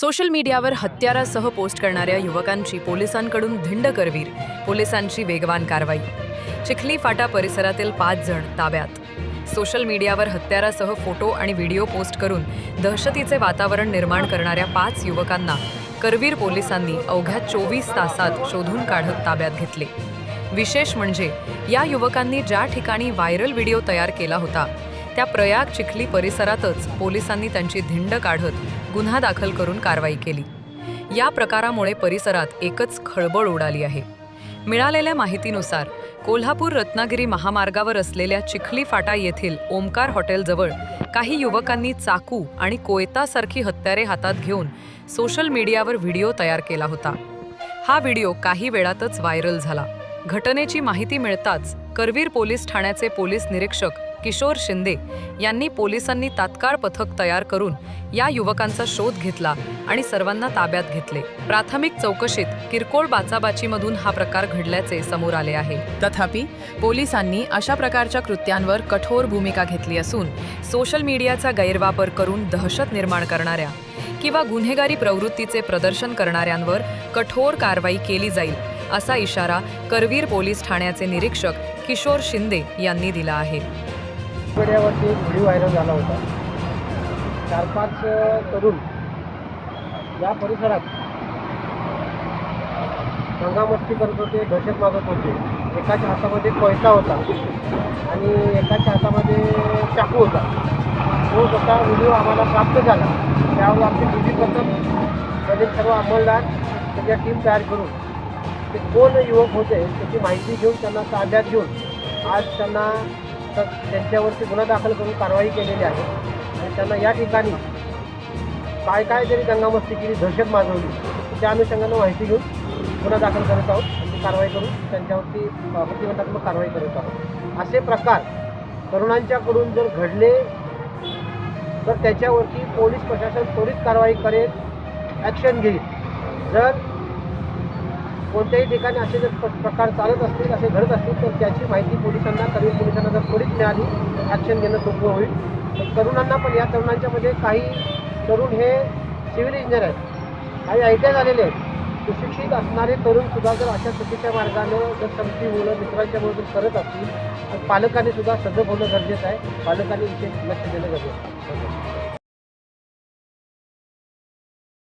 Social मीडियावर हत्यारासह post करणाऱ्या युवकांची पोलिसांकडून धिंड करवीर पोलिसांची वेगवान कारवाई. चिखली फाटा परिसरातील पाच जण ताब्यात. सोशल मीडियावर हत्यारासह फोटो आणि व्हिडिओ पोस्ट करून दहशतीचे वातावरण निर्माण करणाऱ्या पाच युवकांना करवीर पोलिसांनी अवघ्या चोवीस तासात शोधून काढत ताब्यात घेतले. विशेष म्हणजे या युवकांनी ज्या ठिकाणी व्हायरल व्हिडिओ तयार केला होता त्या प्रयाग चिखली परिसरातच पोलिसांनी त्यांची धिंड काढत गुन्हा दाखल करून कारवाई केली. या प्रकारामुळे परिसरात एकच खळबळ उडाली आहे. मिळालेल्या माहितीनुसार कोल्हापूर रत्नागिरी महामार्गावर असलेल्या चिखली फाटा येथील ओमकार हॉटेलजवळ काही युवकांनी चाकू आणि कोयतासारखी हत्यारे हातात घेऊन सोशल मीडियावर व्हिडिओ तयार केला होता. हा व्हिडिओ काही वेळातच व्हायरल झाला. घटनेची माहिती मिळताच करवीर पोलीस ठाण्याचे पोलीस निरीक्षक किशोर शिंदे यांनी पोलिसांनी तात्काळ पथक तयार करून या युवकांचा शोध घेतला आणि सर्वांना ताब्यात घेतले. प्राथमिक चौकशीत किरकोळ बाचाबाचीमधून हा प्रकार घडल्याचे समोर आले आहे. तथापि पोलिसांनी अशा प्रकारच्या कृत्यांवर कठोर भूमिका घेतली असून सोशल मीडियाचा गैरवापर करून दहशत निर्माण करणाऱ्या किंवा गुन्हेगारी प्रवृत्तीचे प्रदर्शन करणाऱ्यांवर कठोर कारवाई केली जाईल असा इशारा करवीर पोलीस ठाण्याचे निरीक्षक किशोर शिंदे यांनी दिला आहे. मीडियावरती एक व्हिडिओ व्हायरल झाला होता. चार पाच तरुण या परिसरात दंगामस्ती करत होते दहशत मागत होते. एकाच्या हातामध्ये पैसा होता आणि एकाच्या हातामध्ये चाकू होता. तो जसा व्हिडिओ आम्हाला प्राप्त झाला. त्यावर आमची विधी पथकमध्ये म्हणजे सर्व अंमलदार त्याच्या टीम तयार करून ते कोण युवक होते त्याची माहिती घेऊन त्यांना ताब्यात घेऊन आज त्यांना तर त्यांच्यावरती गुन्हा दाखल करून कारवाई केलेली आहे. आणि त्यांना या ठिकाणी काय काय जरी दंगामस्ती केली दहशत माजवली त्या अनुषंगानं माहिती घेऊन गुन्हा दाखल करत आहोत. ती कारवाई करून त्यांच्यावरती प्रतिबंधात्मक कारवाई करत आहोत. असे प्रकार तरुणांच्याकडून जर घडले तर त्याच्यावरती पोलीस प्रशासन त्वरित कारवाई करेल ॲक्शन घेईल. जर कोणत्याही ठिकाणी असे जर प्रकार चालत असतील असे घडत असतील तर त्याची माहिती पोलिसांना करवीर पोलिसांना जर त्वरित ॲक्शन घेणं सोपं होईल. तर तरुणांना पण या तरुणांच्यामध्ये काही तरुण हे सिव्हिल इंजिनियर आहेत. काही आय टी आय झालेले आहेत. सुशिक्षित असणारे तरुणसुद्धा जर अशा चुकीच्या मार्गानं जर समती मुलं मित्रांच्या मुलं जर करत असतील तर पालकांनी सुद्धा सजग होणं गरजेचं आहे. पालकांनी विशेष लक्ष देणं गरजेचं आहे.